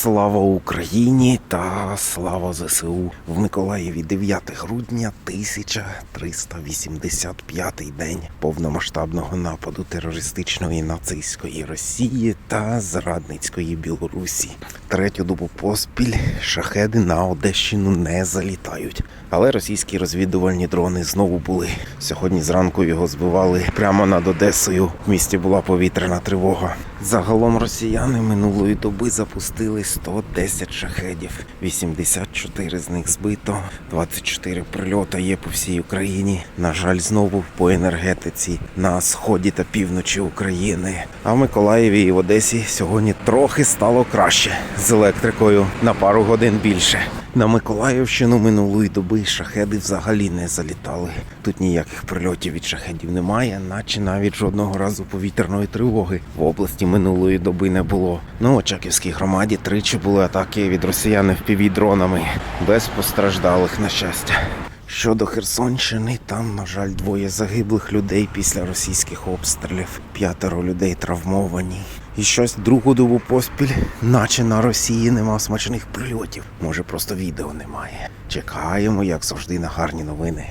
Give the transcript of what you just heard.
Слава Україні та слава ЗСУ в Миколаєві 9 грудня 1385 день повномасштабного нападу терористичної нацистської Росії та зрадницької Білорусі. Третю добу поспіль шахеди на Одещину не залітають. Але російські розвідувальні дрони знову були. Сьогодні зранку його збивали прямо над Одесою. В місті була повітряна тривога. Загалом росіяни минулої доби запустили 110 шахедів. 84 з них збито, 24 прильота є по всій Україні. На жаль, знову по енергетиці на сході та півночі України. А в Миколаєві і в Одесі сьогодні трохи стало краще з електрикою на пару годин більше. На Миколаївщину минулої доби шахеди взагалі не залітали. Тут ніяких прильотів від шахедів немає, наче навіть жодного разу повітряної тривоги в області минулої доби не було. Ну, Очаківській громаді тричі були атаки від росіян дронами без постраждалих на щастя. Щодо Херсонщини, там, на жаль, двоє загиблих людей після російських обстрілів, п'ятеро людей травмовані. І щось другу добу поспіль, наче на Росії нема смачних прильотів. Може, просто відео немає. Чекаємо, як завжди, на гарні новини.